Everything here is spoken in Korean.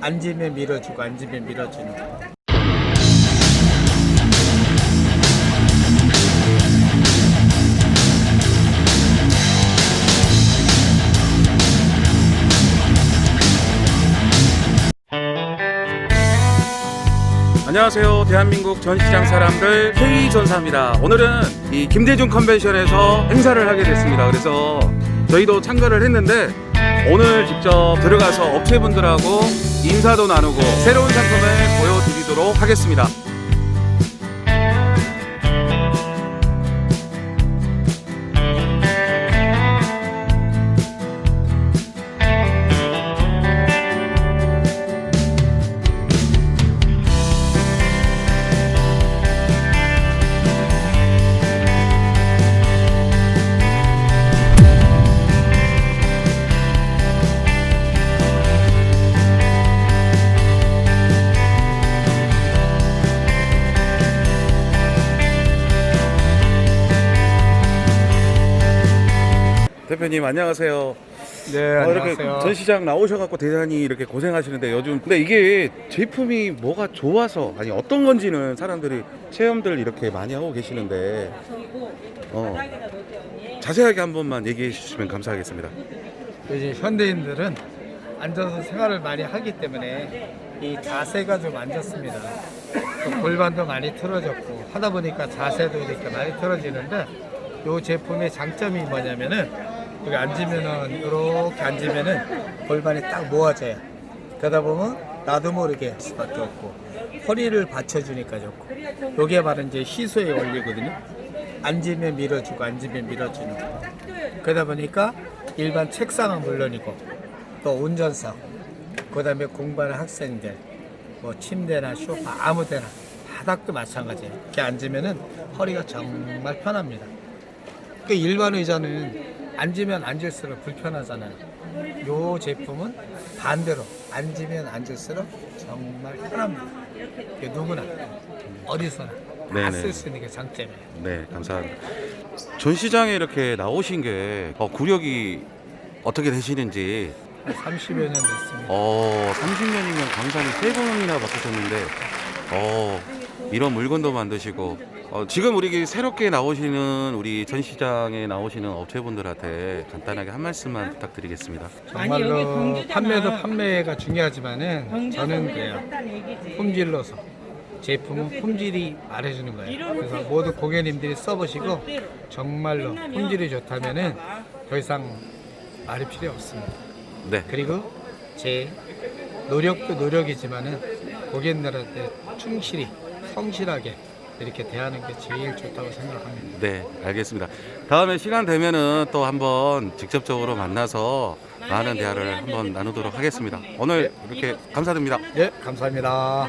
앉으면 밀어주고 앉으면 밀어주는 거. 안녕하세요. 대한민국 전시장 사람들 K전사입니다. 오늘은 이 김대중 컨벤션에서 행사를 하게 됐습니다. 그래서 저희도 참가를 했는데 오늘 직접 들어가서 업체분들하고 인사도 나누고 새로운 상품을 보여드리도록 하겠습니다. 대표님 안녕하세요. 네, 어, 이렇게 전시장 나오셔갖고 대단히 이렇게 고생하시는데 요즘 근데 이게 제품이 뭐가 좋아서 아니 어떤 건지는 사람들이 체험들 이렇게 많이 하고 계시는데 어, 자세하게 한 번만 얘기해 주시면 감사하겠습니다. 이제 현대인들은 앉아서 생활을 많이 하기 때문에 이 자세가 좀 안 좋습니다. 또 골반도 많이 틀어졌고 하다 보니까 자세도 이렇게 많이 틀어지는데 이 제품의 장점이 뭐냐면은 여기 앉으면은 이렇게 앉으면은 골반이 딱 모아져요. 그러다 보면 나도 모르게 할 수밖에 없고 허리를 받쳐주니까 좋고 여기에 바로 이제 희소의 원리거든요. 앉으면 밀어주고 앉으면 밀어주는 거. 그러다 보니까 일반 책상은 물론이고 또 운전석, 그다음에 공부하는 학생들, 뭐 침대나 소파 아무데나 바닥도 마찬가지예요. 이렇게 앉으면은 허리가 정말 편합니다. 그 일반 의자는 앉으면 앉을수록 불편하잖아요. 요 제품은 반대로 앉으면 앉을수록 정말 편합니다. 이게 누구나 어디서나 다 네네. 쓸수 있는 게 장점이에요. 네 감사합니다. 전시장에 이렇게 나오신 게 어, 구력이 어떻게 되시는지 한 30여 년 됐습니다. 어 30년이면 강산이 세 번이나 바꾸셨는데 어 이런 물건도 만드시고 어, 지금 우리 새롭게 나오시는 우리 전시장에 나오시는 업체분들한테 간단하게 한 말씀만 부탁드리겠습니다. 아니, 여기 정말로. 판매도 판매가 중요하지만은 저는 그래요. 샀다는 얘기지. 품질로서 제품은 품질이 말해주는 거예요. 그래서 모두 고객님들이 써보시고 정말로 품질이 좋다면은 더 이상 말이 필요 없습니다. 네. 그리고 제 노력도 노력이지만은 고객님들한테 충실히 성실하게 이렇게 대하는 게 제일 좋다고 생각합니다. 네, 알겠습니다. 다음에 시간 되면은 또 한번 직접적으로 만나서 많은 대화를 한번 나누도록 하겠습니다. 오늘 이렇게 감사드립니다. 예, 감사합니다.